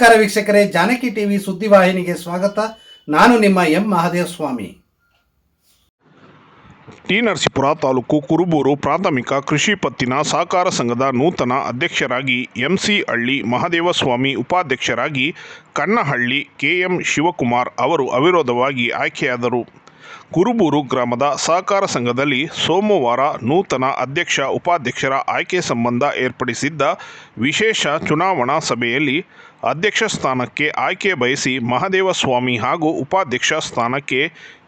ನಮಸ್ಕಾರ ವೀಕ್ಷಕರೇ, ಜಾನಕಿ ಟಿವಿ ಸುದ್ದಿವಾಹಿನಿಗೆ ಸ್ವಾಗತ. ನಾನು ನಿಮ್ಮ ಎಂ ಮಹಾದೇವ ಸ್ವಾಮಿ ಟಿ ನರಸೀಪುರ ತಾಲೂಕು ಕುರುಬೂರು ಪ್ರಾಥಮಿಕ ಕೃಷಿ ಪತ್ತಿನ ಸಹಕಾರ ಸಂಘದ ನೂತನ ಅಧ್ಯಕ್ಷರಾಗಿ ಎಂಸಿ ಹಳ್ಳಿ ಮಹದೇವಸ್ವಾಮಿ ಉಪಾಧ್ಯಕ್ಷರಾಗಿ ಕನ್ನಹಳ್ಳಿ ಕೆಎಂ ಶಿವಕುಮಾರ್ ಅವರು ಅವಿರೋಧವಾಗಿ ಆಯ್ಕೆಯಾದರು. ಕುರುಬೂರು ಗ್ರಾಮದ ಸಹಕಾರ ಸಂಘದಲ್ಲಿ ಸೋಮವಾರ ನೂತನ ಅಧ್ಯಕ್ಷ, ಉಪಾಧ್ಯಕ್ಷರ ಆಯ್ಕೆ ಸಂಬಂಧ ಏರ್ಪಡಿಸಿದ್ದ ವಿಶೇಷ ಚುನಾವಣಾ ಸಭೆಯಲ್ಲಿ ಅಧ್ಯಕ್ಷ ಸ್ಥಾನಕ್ಕೆ ಆಯ್ಕೆ ಬಯಸಿ ಮಹದೇವಸ್ವಾಮಿ ಹಾಗೂ ಉಪಾಧ್ಯಕ್ಷ ಸ್ಥಾನಕ್ಕೆ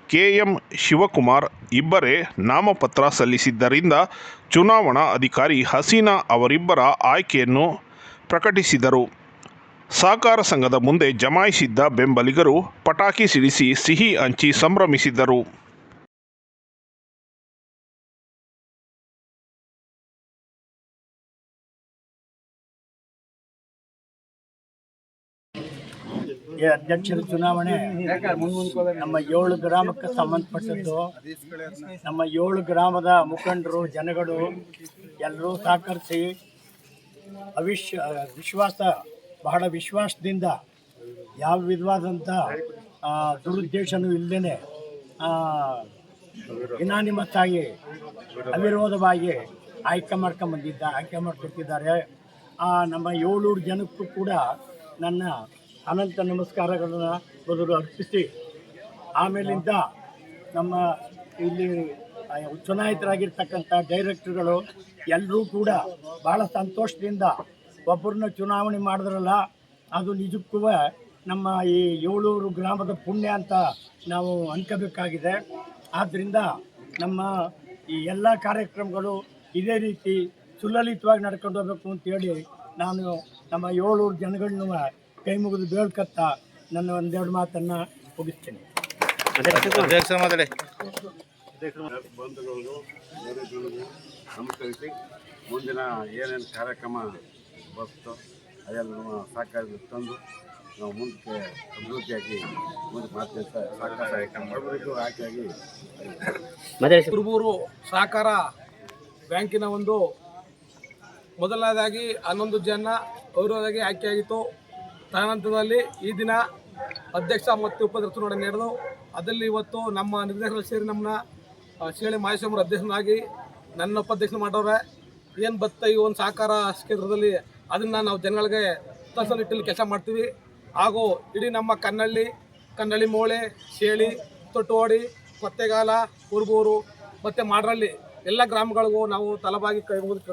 ಕೆಎಂ ಶಿವಕುಮಾರ್ ಇಬ್ಬರೇ ನಾಮಪತ್ರ ಸಲ್ಲಿಸಿದ್ದರಿಂದ ಚುನಾವಣಾ ಅಧಿಕಾರಿ ಹಸೀನಾ ಅವರಿಬ್ಬರ ಆಯ್ಕೆಯನ್ನು ಪ್ರಕಟಿಸಿದರು. ಸಹಕಾರ ಸಂಘದ ಮುಂದೆ ಜಮಾಯಿಸಿದ್ದ ಬೆಂಬಲಿಗರು ಪಟಾಕಿ ಸಿಡಿಸಿ ಸಿಹಿ ಹಂಚಿ ಸಂಭ್ರಮಿಸಿದ್ದರು. ಅಧ್ಯಕ್ಷರ ಚುನಾವಣೆ ನಮ್ಮ ಏಳು ಗ್ರಾಮಕ್ಕೆ ಸಂಬಂಧಪಟ್ಟದ್ದು. ನಮ್ಮ ಏಳು ಗ್ರಾಮದ ಮುಖಂಡರು, ಜನಗಳು ಎಲ್ಲರೂ ಸಹಕರಿಸಿ ಅವಿಶ್ವ ವಿಶ್ವಾಸ ಬಹಳ ವಿಶ್ವಾಸದಿಂದ ಯಾವ ವಿಧವಾದಂಥ ದುರುದ್ದೇಶನೂ ಇಲ್ಲದೇ ಇನಾನಿಮತ್ತಾಗಿ ಅವಿರೋಧವಾಗಿ ಆಯ್ಕೆ ಮಾಡ್ಕೊಂಬಂದಿದ್ದ ಆಯ್ಕೆ ಮಾಡ್ಕೊಟ್ಟಿದ್ದಾರೆ. ಆ, ನಮ್ಮ ಏಳೂರು ಜನಕ್ಕೂ ಕೂಡ ನನ್ನ ಅನಂತ ನಮಸ್ಕಾರಗಳನ್ನು ಮೊದಲು ಅರ್ಪಿಸಿ, ಆಮೇಲಿಂದ ನಮ್ಮ ಇಲ್ಲಿ ಚುನಾಯಿತರಾಗಿರ್ತಕ್ಕಂಥ ಡೈರೆಕ್ಟರ್ಗಳು ಎಲ್ಲರೂ ಕೂಡ ಭಾಳ ಸಂತೋಷದಿಂದ ಒಬ್ಬರನ್ನ ಚುನಾವಣೆ ಮಾಡಿದ್ರಲ್ಲ, ಅದು ನಿಜಕ್ಕೂ ನಮ್ಮ ಈ ಏಳೂರು ಗ್ರಾಮದ ಪುಣ್ಯ ಅಂತ ನಾವು ಅನ್ಕೋಬೇಕಾಗಿದೆ. ಆದ್ದರಿಂದ ನಮ್ಮ ಈ ಎಲ್ಲ ಕಾರ್ಯಕ್ರಮಗಳು ಇದೇ ರೀತಿ ಸುಲಲಿತವಾಗಿ ನಡ್ಕೊಂಡು ಹೋಗಬೇಕು ಅಂತೇಳಿ ನಾನು ನಮ್ಮ ಏಳೂರು ಜನಗಳನ್ನೂ ಕೈ ಮುಗಿದು ಬೇಳ್ಕತ್ತ ನನ್ನ ಒಂದೆರಡು ಮಾತನ್ನು ಮುಗಿಸ್ತೀನಿ. ಬಂಧುಗಳು ನಮಸ್ಕರಿಸಿ, ಮುಂದಿನ ಏನೇನು ಕಾರ್ಯಕ್ರಮ ಬರ್ತೋ ಅದೆಲ್ಲ ನಮ್ಮ ಸಹಕಾರ ತಂದು ನಾವು ಮುಂದಕ್ಕೆ ಅಭಿವೃದ್ಧಿಯಾಗಿ ಮುಂದೆ ಮಾಡ್ತೀವಿ ಸಹಕಾರ ಆಯ್ಕೆಯಾಗಿ ಕುರುಬೂರು ಸಹಕಾರ ಬ್ಯಾಂಕಿನ ಒಂದು ಮೊದಲನೇದಾಗಿ ಹನ್ನೊಂದು ಜನ ಅವರದಾಗಿ ಆಯ್ಕೆಯಾಗಿತ್ತು. ತದನಂತರದಲ್ಲಿ ಈ ದಿನ ಅಧ್ಯಕ್ಷ ಮತ್ತು ಉಪಾಧ್ಯಕ್ಷ ಚುನಾವಣೆ ನಡೆದು ಅದರಲ್ಲಿ ಇವತ್ತು ನಮ್ಮ ನಿರ್ದೇಶಕರು ಸೇರಿ ನಮ್ಮನ್ನ ಶಿವಳ್ಳಿ ಮಹೇಶ್ವರ ಅಧ್ಯಕ್ಷನಾಗಿ ನನ್ನ ಉಪಾಧ್ಯಕ್ಷ ಮಾಡೋರೆ ಏನು ಬತ್ತ ಈ ಒಂದು ಸಹಕಾರ ಕ್ಷೇತ್ರದಲ್ಲಿ ಅದನ್ನು ನಾವು ಜನಗಳಿಗೆ ನಿಟ್ಟಲ್ಲಿ ಕೆಲಸ ಮಾಡ್ತೀವಿ. ಹಾಗೂ ಇಡೀ ನಮ್ಮ ಕನ್ನಳ್ಳಿ ಕನ್ನಳ್ಳಿ ಮೋಳೆ, ಶೇಳಿ ತೊಟ್ಟೋಡಿ ಕೊತ್ತೆಗಾಲ, ಕುರುಬೂರು, ಮತ್ತು ಮಾಡ್ರಳ್ಳಿ ಎಲ್ಲ ಗ್ರಾಮಗಳಿಗೂ ನಾವು ತಲಬಾಗಿ ಕೈ ಮುಗಿದು